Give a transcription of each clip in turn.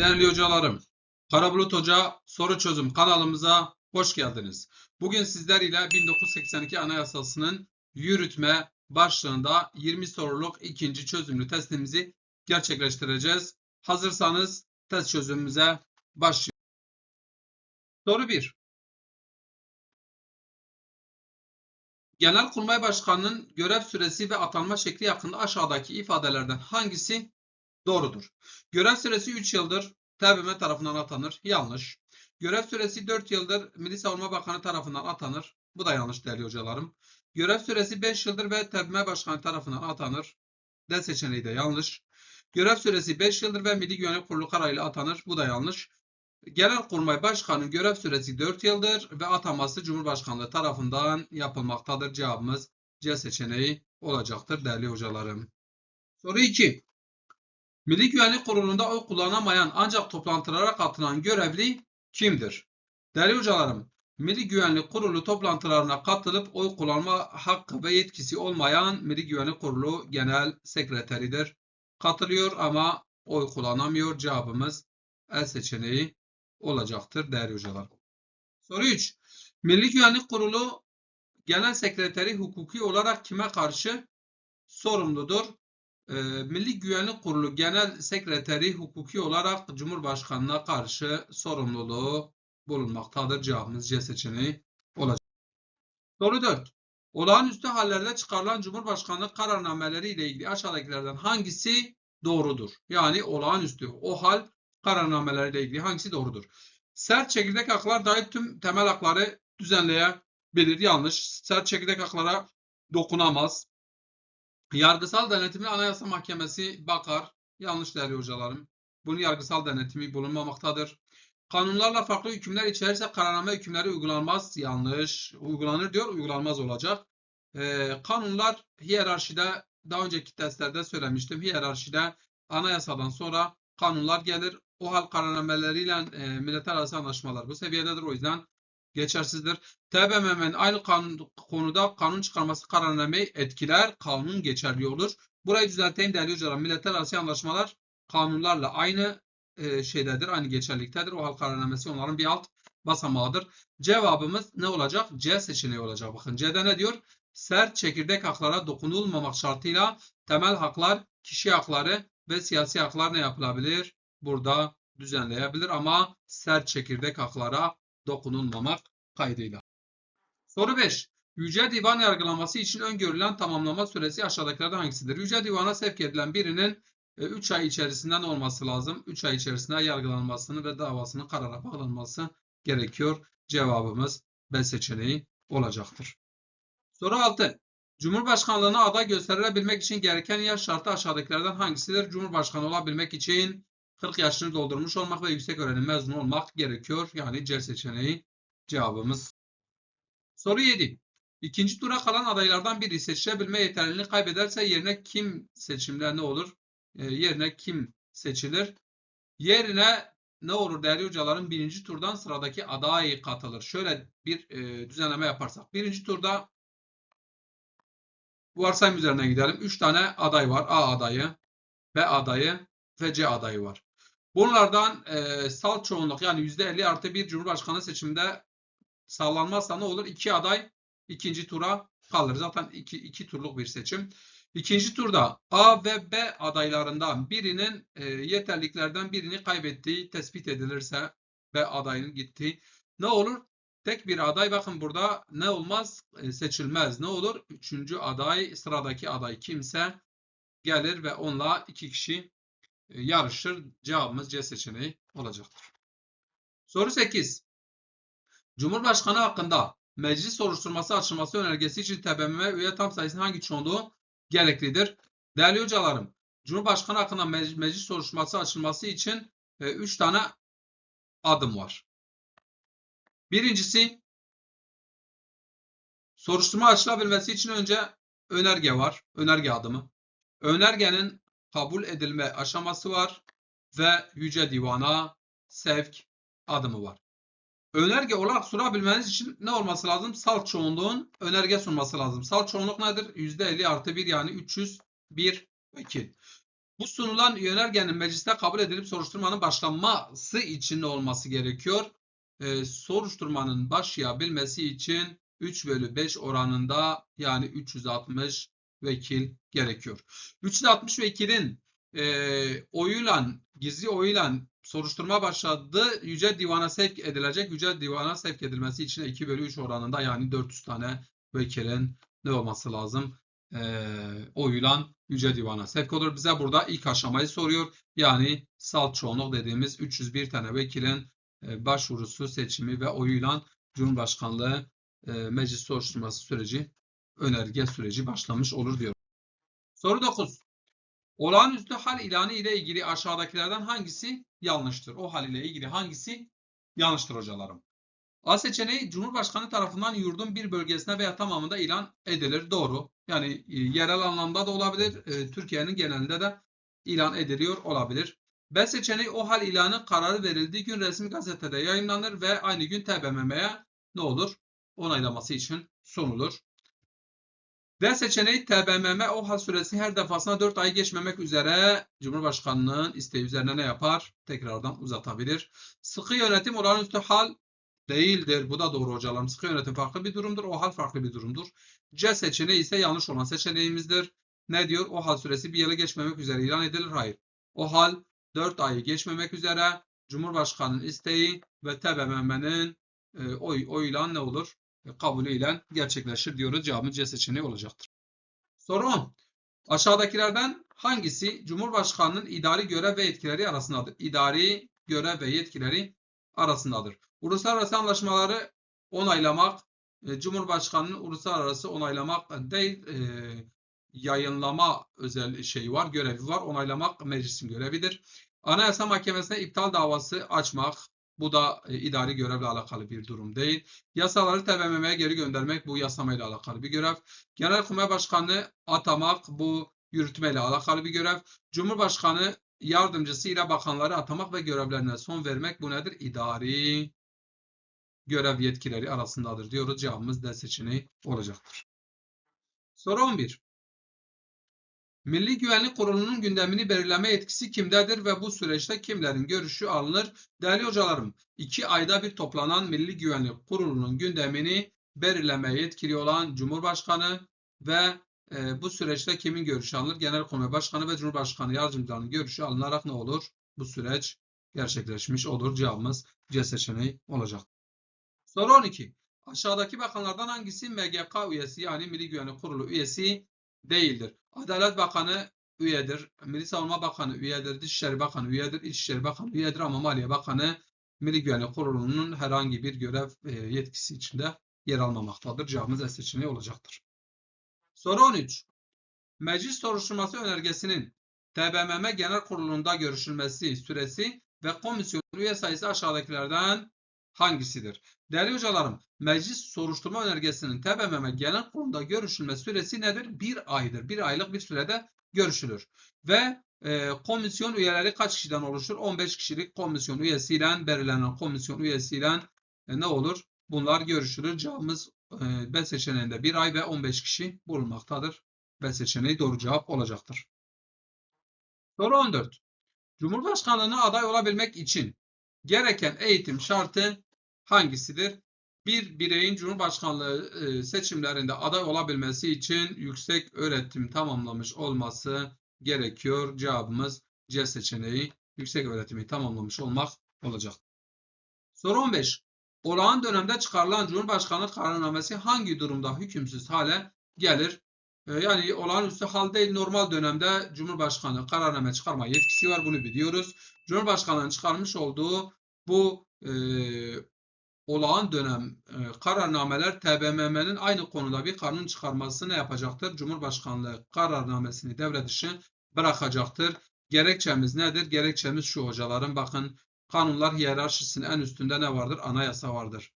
Değerli hocalarım, Karabulut Hoca Soru Çözüm kanalımıza hoş geldiniz. Bugün sizler ile 1982 Anayasası'nın yürütme başlığında 20 soruluk ikinci çözümlü testimizi gerçekleştireceğiz. Hazırsanız test çözümümüze başlıyoruz. Soru 1. Genelkurmay Başkanı'nın görev süresi ve atanma şekli hakkında aşağıdaki ifadelerden hangisi doğrudur? Görev süresi 3 yıldır TBMM tarafından atanır. Yanlış. Görev süresi 4 yıldır Milli Savunma Bakanı tarafından atanır. Bu da yanlış değerli hocalarım. Görev süresi 5 yıldır ve TBMM Başkanı tarafından atanır. D seçeneği de yanlış. Görev süresi 5 yıldır ve Milli Güvenlik Kurulu kararıyla atanır. Bu da yanlış. Genelkurmay Başkanı'nın görev süresi 4 yıldır ve ataması Cumhurbaşkanlığı tarafından yapılmaktadır. Cevabımız C seçeneği olacaktır değerli hocalarım. Soru 2. Milli Güvenlik Kurulu'nda oy kullanamayan ancak toplantılara katılan görevli kimdir? Değerli hocalarım, Milli Güvenlik Kurulu toplantılarına katılıp oy kullanma hakkı ve yetkisi olmayan Milli Güvenlik Kurulu Genel Sekreteridir. Katılıyor ama oy kullanamıyor. Cevabımız E seçeneği olacaktır değerli hocalar. Soru 3. Milli Güvenlik Kurulu Genel Sekreteri hukuki olarak kime karşı sorumludur? Ee, Milli Güvenlik Kurulu Genel Sekreteri hukuki olarak Cumhurbaşkanına karşı sorumluluğu bulunmaktadır. Cevabımız C seçeneği olacak. Soru 4. Olağanüstü hallerde çıkarılan Cumhurbaşkanlığı kararnameleri ile ilgili aşağıdakilerden hangisi doğrudur? Yani olağanüstü o hal kararnameleri ile ilgili hangisi doğrudur? Sert çekirdek haklar dahil tüm temel hakları düzenleyebilir. Yanlış. Sert çekirdek haklara dokunamaz. Yargısal denetimli Anayasa Mahkemesi bakar. Yanlış değerli hocalarım. Bunun yargısal denetimi bulunmamaktadır. Kanunlarla farklı hükümler içerirse kararname hükümleri uygulanmaz. Yanlış. Uygulanır diyor. Uygulanmaz olacak. Ee, kanunlar hiyerarşide daha önceki testlerde söylemiştim. Hiyerarşide anayasadan sonra kanunlar gelir. O hal kararnameleriyle e, milletler arası anlaşmalar bu seviyededir. O yüzden geçersizdir. TBMM'nin aynı kanun, konuda kanun çıkarması kararnameyi etkiler. Kanun geçerli olur. Burayı düzelteyim değerli hocalarım. Milletler arası anlaşmalar kanunlarla aynı e, şeydedir. Aynı geçerliktedir. O hal kararnamesi onların bir alt basamağıdır. Cevabımız ne olacak? C seçeneği olacak. Bakın C'de ne diyor? Sert çekirdek haklara dokunulmamak şartıyla temel haklar, kişi hakları ve siyasi haklar ne yapılabilir? Burada düzenleyebilir ama sert çekirdek haklara dokunulmamak kaydıyla. Soru 5. Yüce Divan yargılaması için öngörülen tamamlama süresi aşağıdakilerden hangisidir? Yüce Divan'a sevk edilen birinin 3 ay içerisinden olması lazım. 3 ay içerisinde yargılanmasını ve davasının karara bağlanması gerekiyor. Cevabımız B seçeneği olacaktır. Soru 6. Cumhurbaşkanlığına aday gösterilebilmek için gereken yaş şartı aşağıdakilerden hangisidir? Cumhurbaşkanı olabilmek için 40 yaşını doldurmuş olmak ve yüksek öğrenim mezunu olmak gerekiyor. Yani C seçeneği cevabımız. Soru 7. İkinci tura kalan adaylardan biri seçilebilme yeterliliğini kaybederse yerine kim seçimler ne olur? E, yerine kim seçilir? Yerine ne olur değerli hocalarım? Birinci turdan sıradaki aday katılır. Şöyle bir e, düzenleme yaparsak. Birinci turda varsayım üzerine gidelim. 3 tane aday var. A adayı, B adayı ve C adayı var. Bunlardan e, salt çoğunluk yani %50 artı bir Cumhurbaşkanı seçiminde sağlanmazsa ne olur? İki aday ikinci tura kalır. Zaten iki, iki turluk bir seçim. İkinci turda A ve B adaylarından birinin e, yeterliklerden birini kaybettiği tespit edilirse B adayının gittiği ne olur? Tek bir aday bakın burada ne olmaz? E, seçilmez. Ne olur? Üçüncü aday sıradaki aday kimse gelir ve onunla iki kişi yarışır. Cevabımız C seçeneği olacaktır. Soru 8. Cumhurbaşkanı hakkında meclis soruşturması açılması önergesi için TBMM üye tam sayısının hangi çoğunluğu gereklidir? Değerli hocalarım, Cumhurbaşkanı hakkında meclis, meclis soruşturması açılması için 3 e, tane adım var. Birincisi soruşturma açılabilmesi için önce önerge var. Önerge adımı. Önergenin kabul edilme aşaması var ve Yüce Divan'a sevk adımı var. Önerge olarak sunabilmeniz için ne olması lazım? Salt çoğunluğun önerge sunması lazım. Salt çoğunluk nedir? %50 artı 1 yani 301 vekil. Bu sunulan yönergenin mecliste kabul edilip soruşturmanın başlanması için ne olması gerekiyor? Ee, soruşturmanın başlayabilmesi için 3 bölü 5 oranında yani 360 vekil gerekiyor. 360 vekilin e, oyuyla, gizli oyuyla soruşturma başladı. Yüce Divan'a sevk edilecek. Yüce Divan'a sevk edilmesi için 2 bölü 3 oranında yani 400 tane vekilin ne olması lazım? E, oyuyla Yüce Divan'a sevk olur. Bize burada ilk aşamayı soruyor. Yani salt çoğunluk dediğimiz 301 tane vekilin e, başvurusu, seçimi ve oyuyla Cumhurbaşkanlığı e, meclis soruşturması süreci, önerge süreci başlamış olur diyor. Soru 9. Olağanüstü hal ilanı ile ilgili aşağıdakilerden hangisi yanlıştır? O hal ile ilgili hangisi yanlıştır hocalarım? A seçeneği Cumhurbaşkanı tarafından yurdun bir bölgesine veya tamamında ilan edilir. Doğru. Yani e, yerel anlamda da olabilir. e, Türkiye'nin genelinde de ilan ediliyor olabilir. B seçeneği o hal ilanı kararı verildiği gün resmi gazetede yayınlanır ve aynı gün TBMM'ye ne olur? Onaylaması için sunulur. D seçeneği TBMM o hal süresi her defasında 4 ay geçmemek üzere Cumhurbaşkanlığının isteği üzerine ne yapar? Tekrardan uzatabilir. Sıkı yönetim olağanüstü hal değildir. Bu da doğru hocalarım. Sıkı yönetim farklı bir durumdur. O hal farklı bir durumdur. C seçeneği ise yanlış olan seçeneğimizdir. Ne diyor? O hal süresi bir yılı geçmemek üzere ilan edilir. Hayır. O hal 4 ayı geçmemek üzere Cumhurbaşkanının isteği ve TBMM'nin e, oy, oyla ne olur? Kabulüyle gerçekleşir diyoruz. Cevabımız C seçeneği olacaktır. Soru 10. Aşağıdakilerden hangisi Cumhurbaşkanının idari görev ve yetkileri arasındadır? İdari görev ve yetkileri arasındadır. Uluslararası anlaşmaları onaylamak, e, Cumhurbaşkanının uluslararası onaylamak değil, e, yayınlama özel şeyi var, görevi var. Onaylamak meclisin görevidir. Anayasa Mahkemesi'ne iptal davası açmak, bu da e, idari görevle alakalı bir durum değil. Yasaları TBMM'ye geri göndermek bu yasamayla alakalı bir görev. Genelkurmay Başkanı atamak bu yürütmeyle alakalı bir görev. Cumhurbaşkanı yardımcısı ile bakanları atamak ve görevlerine son vermek bu nedir? İdari görev yetkileri arasındadır diyoruz. Cevabımız D seçeneği olacaktır. Soru 11. Milli Güvenlik Kurulu'nun gündemini belirleme yetkisi kimdedir ve bu süreçte kimlerin görüşü alınır? Değerli hocalarım, iki ayda bir toplanan Milli Güvenlik Kurulu'nun gündemini belirleme yetkili olan Cumhurbaşkanı ve e, bu süreçte kimin görüşü alınır? Genelkurmay Başkanı ve Cumhurbaşkanı yardımcılarının görüşü alınarak ne olur? Bu süreç gerçekleşmiş olur. Cevabımız C seçeneği olacak. Soru 12. Aşağıdaki bakanlardan hangisi MGK üyesi yani Milli Güvenlik Kurulu üyesi değildir? Adalet Bakanı üyedir. Milli Savunma Bakanı üyedir. Dışişleri Bakanı üyedir. İçişleri Bakanı üyedir ama Maliye Bakanı Milli Güvenlik Kurulu'nun herhangi bir görev e, yetkisi içinde yer almamaktadır. Cevabımız E seçeneği olacaktır. Soru 13. Meclis soruşturması önergesinin TBMM Genel Kurulu'nda görüşülmesi süresi ve komisyon üye sayısı aşağıdakilerden hangisidir? Değerli hocalarım, meclis soruşturma önergesinin TBMM Genel Kurulu'nda görüşülme süresi nedir? Bir aydır. Bir aylık bir sürede görüşülür. Ve e, komisyon üyeleri kaç kişiden oluşur? 15 kişilik komisyon üyesiyle belirlenen komisyon üyesiyle e, ne olur? Bunlar görüşülür. Cevabımız e, B seçeneğinde bir ay ve 15 kişi bulunmaktadır. B seçeneği doğru cevap olacaktır. Soru 14. Cumhurbaşkanlığına aday olabilmek için gereken eğitim şartı hangisidir? Bir bireyin Cumhurbaşkanlığı e, seçimlerinde aday olabilmesi için yüksek öğretim tamamlamış olması gerekiyor. Cevabımız C seçeneği yüksek öğretimi tamamlamış olmak olacak. Soru 15. Olağan dönemde çıkarılan Cumhurbaşkanlığı kararnamesi hangi durumda hükümsüz hale gelir? E, yani olağanüstü hal değil normal dönemde Cumhurbaşkanı kararname çıkarma yetkisi var bunu biliyoruz. Cumhurbaşkanının çıkarmış olduğu bu e, olağan dönem e, kararnameler TBMM'nin aynı konuda bir kanun çıkarması ne yapacaktır? Cumhurbaşkanlığı kararnamesini devre dışı bırakacaktır. Gerekçemiz nedir? Gerekçemiz şu hocalarım bakın kanunlar hiyerarşisinin en üstünde ne vardır? Anayasa vardır.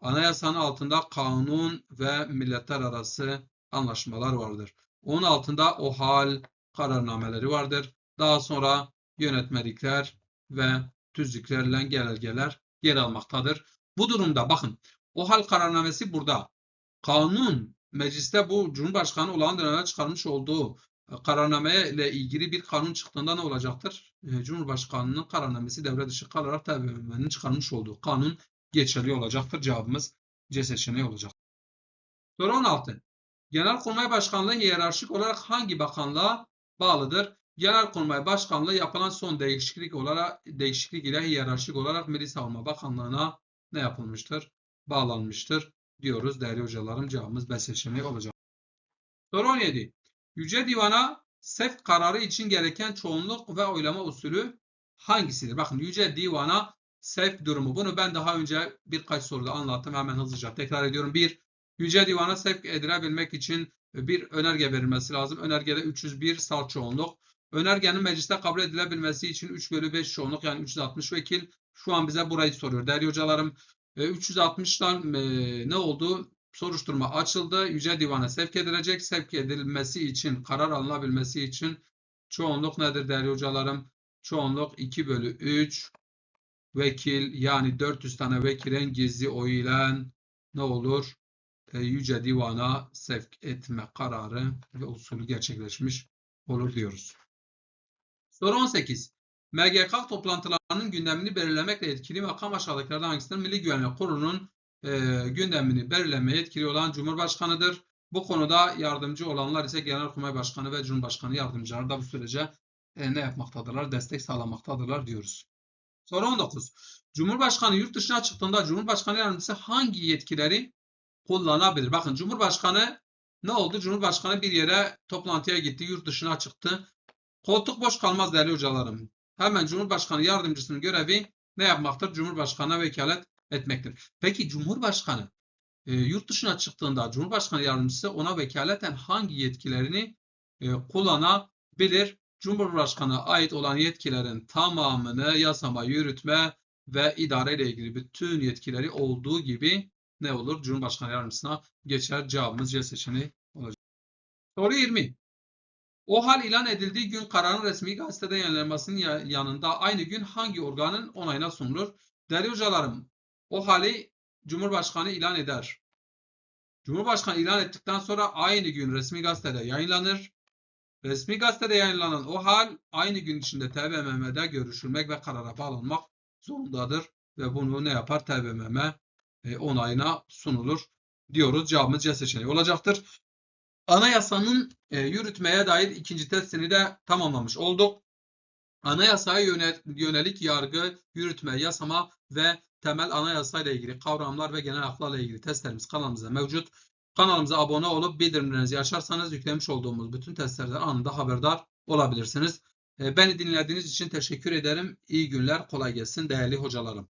Anayasanın altında kanun ve milletler arası anlaşmalar vardır. Onun altında o hal kararnameleri vardır. Daha sonra yönetmelikler ve tüzüklerle genelgeler yer almaktadır. Bu durumda bakın o hal kararnamesi burada. Kanun mecliste bu Cumhurbaşkanı olan dönemde çıkarmış olduğu kararname ile ilgili bir kanun çıktığında ne olacaktır? E, Cumhurbaşkanının kararnamesi devre dışı kalarak TBMM'nin çıkarmış olduğu kanun geçerli olacaktır. Cevabımız C seçeneği olacak. Soru 16. Genelkurmay Başkanlığı hiyerarşik olarak hangi bakanlığa bağlıdır? Genelkurmay Başkanlığı yapılan son değişiklik olarak değişiklik ile hiyerarşik olarak Milli Savunma Bakanlığı'na ne yapılmıştır? Bağlanmıştır diyoruz değerli hocalarım. Cevabımız B seçeneği olacak. Soru 17. Yüce Divan'a sevk kararı için gereken çoğunluk ve oylama usulü hangisidir? Bakın Yüce Divan'a sevk durumu. Bunu ben daha önce birkaç soruda anlattım. Hemen hızlıca tekrar ediyorum. 1. Yüce Divan'a sevk edilebilmek için bir önerge verilmesi lazım. Önergede 301 salt çoğunluk. Önergenin mecliste kabul edilebilmesi için 3 bölü 5 çoğunluk yani 360 vekil. Şu an bize burayı soruyor değerli hocalarım. E, 360'dan e, ne oldu? Soruşturma açıldı. Yüce Divan'a sevk edilecek. Sevk edilmesi için, karar alınabilmesi için çoğunluk nedir değerli hocalarım? Çoğunluk 2 bölü 3 vekil yani 400 tane vekilin gizli oyuyla ne olur? E, Yüce Divan'a sevk etme kararı ve usulü gerçekleşmiş olur diyoruz. Soru 18. MGK toplantılarının gündemini belirlemekle yetkili makam aşağıdakilerden hangisidir? Milli Güvenlik Kurulu'nun e, gündemini belirlemeye yetkili olan Cumhurbaşkanıdır. Bu konuda yardımcı olanlar ise Genelkurmay Başkanı ve Cumhurbaşkanı yardımcıları da bu sürece e, ne yapmaktadırlar? Destek sağlamaktadırlar diyoruz. Soru 19. Cumhurbaşkanı yurt dışına çıktığında Cumhurbaşkanı yardımcısı hangi yetkileri kullanabilir? Bakın Cumhurbaşkanı ne oldu? Cumhurbaşkanı bir yere toplantıya gitti, yurt dışına çıktı. Koltuk boş kalmaz değerli hocalarım. Hemen Cumhurbaşkanı yardımcısının görevi ne yapmaktır? Cumhurbaşkanına vekalet etmektir. Peki Cumhurbaşkanı e, yurt dışına çıktığında Cumhurbaşkanı yardımcısı ona vekaleten hangi yetkilerini e, kullanabilir? Cumhurbaşkanına ait olan yetkilerin tamamını yasama, yürütme ve idare ile ilgili bütün yetkileri olduğu gibi ne olur? Cumhurbaşkanı yardımcısına geçer. Cevabımız C seçeneği olacak. Soru 20. O hal ilan edildiği gün kararın resmi gazetede yayınlanmasının ya- yanında aynı gün hangi organın onayına sunulur? Değerli hocalarım, o hali Cumhurbaşkanı ilan eder. Cumhurbaşkanı ilan ettikten sonra aynı gün resmi gazetede yayınlanır. Resmi gazetede yayınlanan o hal aynı gün içinde TBMM'de görüşülmek ve karara bağlanmak zorundadır. Ve bunu ne yapar? TBMM e, onayına sunulur diyoruz. Cevabımız C seçeneği olacaktır. Anayasanın e, yürütmeye dair ikinci testini de tamamlamış olduk. Anayasaya yöne- yönelik yargı, yürütme, yasama ve temel anayasa ile ilgili kavramlar ve genel haklarla ilgili testlerimiz kanalımızda mevcut. Kanalımıza abone olup bildirimlerinizi açarsanız yüklemiş olduğumuz bütün testlerden anında haberdar olabilirsiniz. E, Beni dinlediğiniz için teşekkür ederim. İyi günler, kolay gelsin değerli hocalarım.